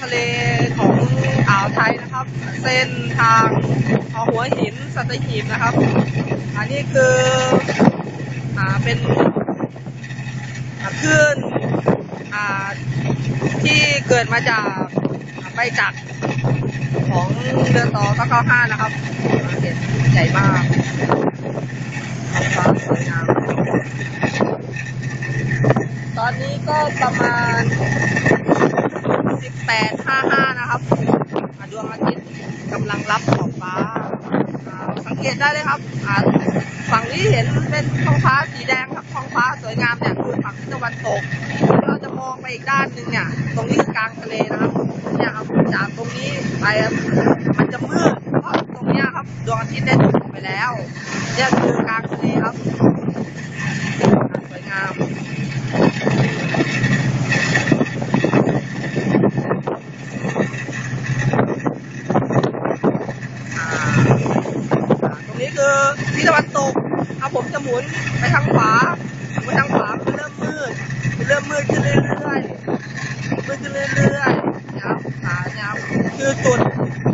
ทะเลของอ่าวไทยนะครับ เส้นทางหัวหินสัตหีบนะครับ อันนี้คืออ่าเป็นคลื่นอ่าที่เกิดมาจากใบจักของเรือต่อ995นะครับเห็นใหญ่มากท้องฟ้าสวยงามตอนนี้ก็ประมาณ 55 นะครับดวงอาทิตย์กำลังรับขอบฟ้า สังเกตได้เลยครับฝั่งนี้เห็นเป็นท้องฟ้าสีแดงครับท้องฟ้าสวยงามเนี่ยคือฝั่งทิศตะวันตกเราจะมองไปอีกด้านหนึ่งเนี่ย ตรงนี้คือกลางทะเลนะครับเนี่ยครับจากตรงนี้ไปมันจะมืดเพราะตรงเนี้ยครับดวงอาทิตย์ได้ตกไปแล้วเนี่ยคือกลางทะเลครับสวยงาม อ่าตรงนี้ คือทิศตะวันตกถ้าผมจะหมุนไปทางขวาหมุนไปทางขวามันเริ่มมืดมันเริ่มมืดขึ้นเรื่อยๆมืดขึ้นเรื่อยๆนะครับอ่ายครับคือจุด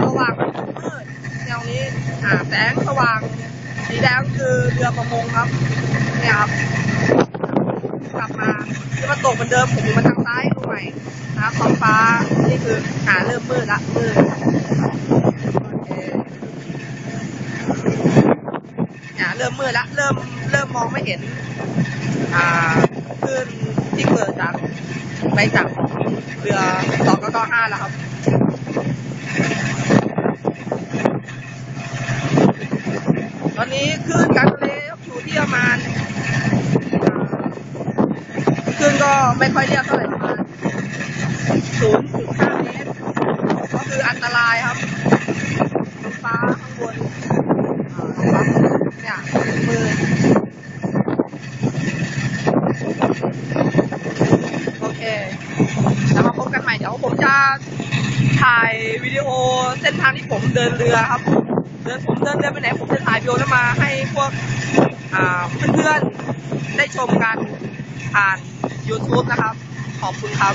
สว่างมืดแนวนี้อ่าแสงสว่างสีแดงคือเรือประมงครับเนี่ยครับกลับมาทิศตะวันตกเหมือนเดิมผมอยู่มาทางซ้ายดูใหม่นะครับท้องฟ้านี่คืออ่าเริ่มมืดละมืด โอ เริ่มมืดละเริ่มเริ่มมองไม่เห็น อ่าขึ้นที่เกิดจากใบจักเรือสองก็ห้าแล้วครับตอนนี้คลื่นกางทะเลอยู่ที่ประมาณอ่าคลื่นก็ไม่ค่อยเรียกเท่าไหร่ประมาณศูนย์ถึงห้าเมตรก็คืออันตรายครับ ฟ้าข้างบน โอเคแล้วมาพบกันใหม่ เดี๋ยวผมจะถ่ายวิดีโอเส้นทางที่ผมเดินเรือครับ เดินผมเดินเรือไปไหนผมจะถ่ายวิดีโอแล้วมาให้พวกเพื่อนๆได้ชมกันผ่าน YouTube นะครับ ขอบคุณครับ